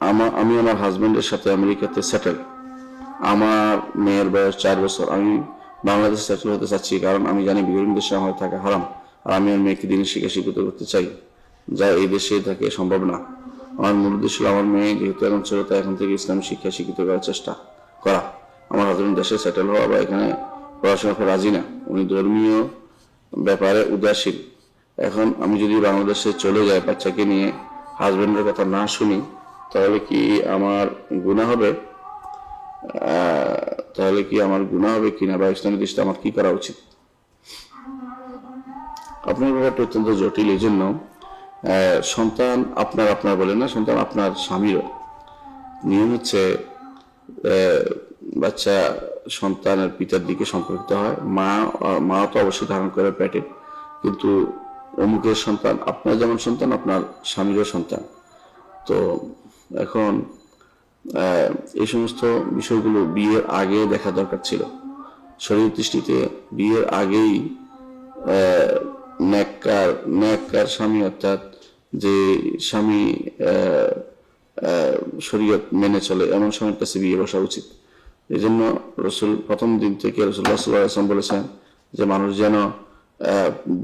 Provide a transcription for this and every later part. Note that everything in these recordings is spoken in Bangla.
আমার আমি আমার হাজবেন্ডের সাথে আমেরিকাতে সেটেল আমার মেয়ের বয়স চার বছর। আমি বাংলাদেশে সেটেল হতে চাচ্ছি, কারণ আমি জানি বিভিন্ন দেশে আমার থাকা হারাম। আর আমি আমার মেয়েকে দিনের শিক্ষা শিক্ষিত করতে চাই, যা এই দেশে থাকে সম্ভব না। আমার মূল উদ্দেশ্য আমার মেয়ে যেহেতু এখন ছোট তাই এখন থেকে ইসলামী শিক্ষা শিক্ষিত করার চেষ্টা করা। আমার হাজবেন্ড দেশে সেটেল হওয়া বা এখানে পড়াশোনা করে রাজি না। উনি ধর্মীয় ব্যাপারে উদাসীন। এখন আমি যদি বাংলাদেশে চলে যাই বাচ্চাকে নিয়ে হাজবেন্ডের কথা না শুনি তাহলে কি আমার গুণা হবে? তাহলে কি আমার গুণা হবে কিনা বা ইসলামী দৃষ্টি আমার কি করা উচিত? আপনার ব্যাপারটা অত্যন্ত জটিল এই জন্য সন্তান আপনার আপনার বলে না, সন্তান আপনার স্বামীরও। নিয়ম হচ্ছে বাচ্চা সন্তানের পিতার দিকে সম্পর্কিত হয়। মা মা তো অবশ্যই ধারণ করে পেটে, কিন্তু অমুকের সন্তান, আপনার যেমন সন্তান, আপনার স্বামীরও সন্তান। তো এখন এই সমস্ত বিষয়গুলো বিয়ের আগে দেখা দরকার ছিল। শরীর দৃষ্টিতে বিয়ের আগেই ন্যাক্কার ন্যাক্কার স্বামী অর্থাৎ যে স্বামী শরীয়ত মেনে চলে, এমন স্বামীর কাছে বিয়ে বসা উচিত। এই জন্য রসুল প্রথম দিন থেকে রসুল্লাহ বলেছেন যে, মানুষ যেন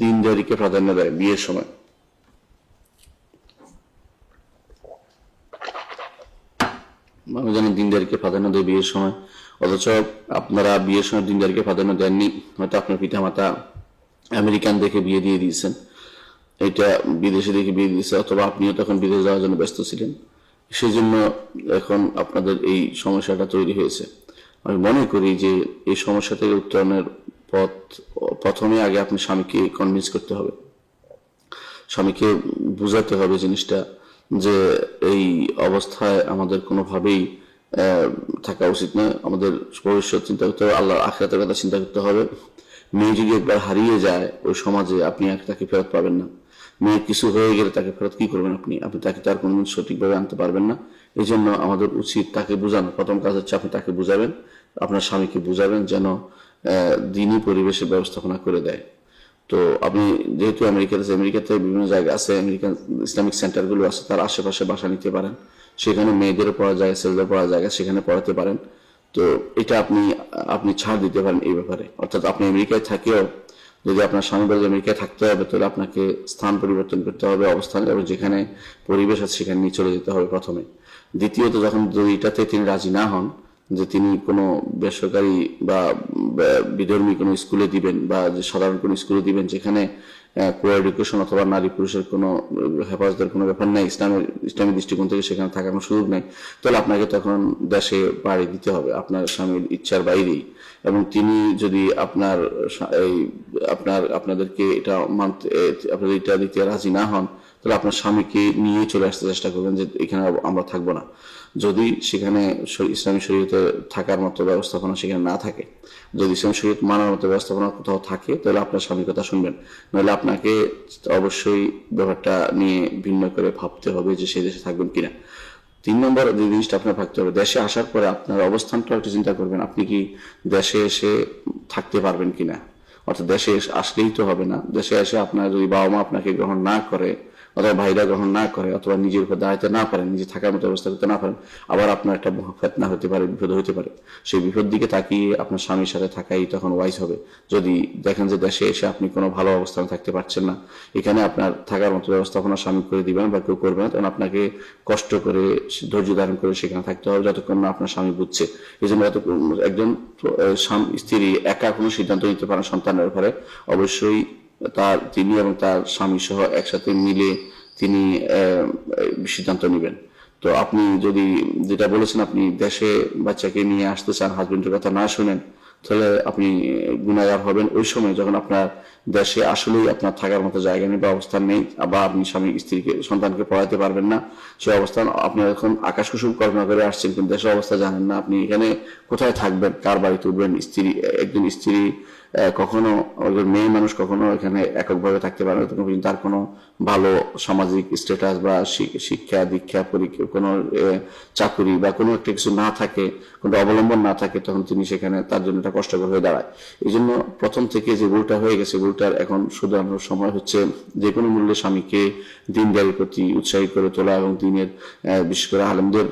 দিনদারিকে প্রাধান্য দেয় বিয়ের সময়। মানুষ যেন দিনদারিকে প্রাধান্য দেয় বিয়ের সময়। অথচ আপনারা বিয়ের সময় দিনদারিকে প্রাধান্য দেননি। হয়তো আপনার পিতামাতা আমেরিকান দেখে বিয়ে দিয়ে দিয়েছেন। এটা বিদেশে দেখে বিয়ে দিয়েছে, অথবা আপনিও তখন বিদেশ যাওয়ার জন্য ব্যস্ত ছিলেন। সেই জন্য এখন আপনাদের এই সমস্যাটা তৈরি হয়েছে। আমি মনে করি যে এই সমস্যা থেকে উত্তরণের পথ, প্রথমে আগে আপনি স্বামীকে কনভিন্স করতে হবে। স্বামীকে বুঝাতে হবে জিনিসটা। যে এই অবস্থায় আমাদের কোনোভাবেই থাকা উচিত নয় আমাদের ভবিষ্যৎ চিন্তা করতে হবে আল্লাহ আখেরাতের কথা চিন্তা করতে হবে। মেয়ে যদি একবার হারিয়ে যায় ওই সমাজে, আপনি তাকে ফেরত পাবেন না। মেয়ে কিছু হয়ে গেলে তাকে ফেরত কি করবেন আপনি? আপনি তাকে তার কোনোদিন সঠিকভাবে আনতে পারবেন না। এই জন্য আমাদের উচিত তাকে বোঝানো। প্রথম কাজ হচ্ছে আপনি তাকে বুঝাবেন, আপনার স্বামীকে বুঝাবেন যেন দিনই পরিবেশের ব্যবস্থাপনা করে দেয়। তো আপনি যেহেতু আমেরিকাতে আমেরিকাতে বিভিন্ন জায়গা আছে, আমেরিকান ইসলামিক সেন্টারগুলো আছে, তার আশেপাশে বাসা নিতে পারেন। সেখানে মেয়েদেরও পড়া যায় ছেলেদের পড়া জায়গা, সেখানে পড়াতে পারেন। তো এটা আপনি আপনি ছাড় দিতে পারেন এই ব্যাপারে। অর্থাৎ আপনি আমেরিকায় থাকেও, যদি আপনার স্বামী বাড়ি আমেরিকায় থাকতে হবে, তাহলে আপনাকে স্থান পরিবর্তন করতে হবে, অবস্থান, এবং যেখানে পরিবেশ আছে সেখানে নিয়ে চলে যেতে হবে প্রথমে। দ্বিতীয়ত, যখন যদি এটাতে তিনি রাজি না হন যে তিনি কোনো বেসরকারি বা বিধর্মী কোনো স্কুলে দিবেন বা যে সাধারণ কোনো স্কুলে দিবেন যেখানে এডুকেশন অথবা নারী পুরুষের কোনো হেফাজতের কোনো ব্যাপার নাই, ইসলামের, ইসলামী দৃষ্টিকোণ থেকে সেখানে থাকার কোনো সুযোগ নেই, তাহলে আপনাকে তখন দেশে বাড়ি দিতে হবে আপনার স্বামীর ইচ্ছার বাইরেই। এবং তিনি যদি আপনার এই, আপনার, আপনাদেরকে এটা মানতে আপনাদের এটা দিতে রাজি না হন তাহলে আপনার স্বামীকে নিয়ে চলে আসতে চেষ্টা করবেন যে এখানে আমরা থাকব না। যদি সেখানে ইসলামী শরীয়তে থাকার মতো ব্যবস্থাপনা সেখানে না থাকে, যদি ইসলামী শরীয়ত মানার মতো ব্যবস্থাপনা কোথাও থাকে, তাহলে আপনার স্বামীর কথা শুনবেন। নাহলে আপনাকে অবশ্যই ব্যাপারটা নিয়ে ভিন্ন করে ভাবতে হবে যে সেই দেশে থাকবেন কিনা। তিন নম্বর যে জিনিসটা আপনার ভাবতে হবে, দেশে আসার পরে আপনার অবস্থানটা একটু চিন্তা করবেন, আপনি কি দেশে এসে থাকতে পারবেন কিনা? অর্থাৎ দেশে আসলেই তো হবে না। দেশে এসে আপনার যদি বাবা মা আপনাকে গ্রহণ না করে অথবা ভাইরা গ্রহণ না করে অথবা নিজের উপর দাঁড়াতে না পারেন, নিজে থাকার মতো ব্যবস্থা করতে না পারেন, আবার আপনার একটা ফেতনা হতে পারে, বিপদ হতে পারে। সেই বিপদ দিকে তাকিয়ে আপনার স্বামীর সাথে থাকাই তখন ওয়াইজ হবে। যদি দেখেন যে দেশে এসে আপনি কোনো ভালো অবস্থানে থাকতে পারছেন না, এখানে আপনার থাকার মতো ব্যবস্থাপনা স্বামী করে দিবেন বা কেউ করবেন না, তখন আপনাকে কষ্ট করে, ধৈর্য ধারণ করে সেখানে থাকতে হবে যতক্ষণ না আপনার স্বামী বুঝছে। এই জন্য একজন স্ত্রী একা কোনো সিদ্ধান্ত নিতে পারেন সন্তানের ব্যাপারে, অবশ্যই তার তিনি এবং তার স্বামী সহ একসাথে মিলে তিনি সিদ্ধান্ত নেবেন। তো আপনি যদি যেটা বলেছেন, আপনি দেশে বাচ্চাকে নিয়ে আসতে চান হাজবেন্ডের কথা না শুনেন, তাহলে আপনি গুণাগার হবেন। ওই সময় যখন আপনার দেশে আসলেই আপনার থাকার মতো জায়গা নেই বা অবস্থান নেই বা আপনি স্বামী, স্ত্রীকে, সন্তানকে পড়াতে পারবেন না সেই অবস্থান আপনি এখন আকাশ কুসুম কল্পনা করে আসছেন, কিন্তু দেশের অবস্থা জানেন না। আপনি এখানে কোথায় থাকবেন? কার বাড়িতে উঠবেন? স্ত্রী, একজন স্ত্রী কখনো মেয়ে মানুষ কখনো এখানে এককভাবে থাকতে পারে না, তখন তার কোনো ভালো সামাজিক স্ট্যাটাস বা শিক্ষা, দীক্ষা, পরীক্ষা, কোনো চাকুরি বা কোনো একটা কিছু না থাকে, কোনো অবলম্বন না থাকে, তখন তিনি সেখানে তার জন্য একটা কষ্টকর হয়ে দাঁড়ায়। এই জন্য প্রথম থেকে যে ভুলটা হয়ে গেছে, ভুলটার এখন শুধরানোর সময় হচ্ছে যে কোনো মূল্যে স্বামীকে দিনদারির প্রতি উৎসাহী করে তোলা এবং দিনের বিশেষ করে আলমদের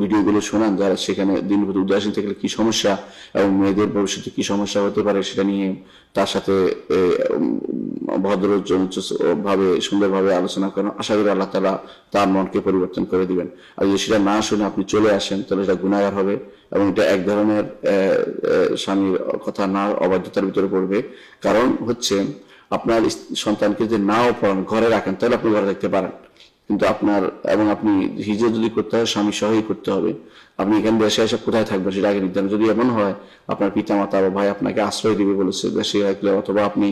ভিডিওগুলো শোনান, যারা সেখানে দিনের প্রতি উদাসীন থাকলে কি সমস্যা এবং মেয়েদের ভবিষ্যতে কি সমস্যা হতে পারে সেটা নিয়ে তার সাথে ভদ্র ভাবে, সুন্দরভাবে আলোচনা করেন। আশা করি আল্লাহ তালা তার মনকে পরিবর্তন করে দিবেন। আর যদি সেটা না শুনে আপনি চলে আসেন, তাহলে এটা গুণাগার হবে এবং এটা এক ধরনের স্বামীর কথা না, অবাধ্যতার ভিতরে পড়বে। কারণ হচ্ছে, আপনার সন্তানকে যদি নাও পড়ান ঘরে রাখেন, তাহলে আপনি ঘরে থাকতে পারেন। কিন্তু আপনার এবং আপনি হিজে যদি করতে হয়, স্বামী সহই করতে হবে। আপনি এখানে দেশে এসে কোথায় থাকবেন সেটা আগে নির্ধারণ। যদি এমন হয়, আপনার পিতা মাতা বা ভাই আপনাকে আশ্রয় দিবে বলেছে, দেশে রাখলে অথবা আপনি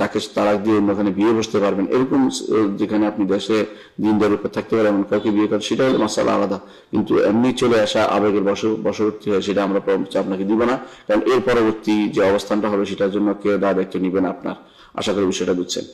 তাকে তালাক দিয়ে অন্যখানে বিয়ে বসতে পারবেন। এরকম যেখানে আপনি দেশে দিন দেড় উপর থাকতে পারেন, এমন কাউকে বিয়ে করেন, সেটা হলো মশালা আলাদা। কিন্তু এমনি চলে আসা আবেগের বশ বশবর্তী হয়, সেটা আমরা আপনাকে দিব না। কারণ এর পরবর্তী যে অবস্থানটা হবে, সেটার জন্য কেউ দায় দায়িত্ব নিবেন আপনার। আশা করি বিষয়টা বুঝছেন।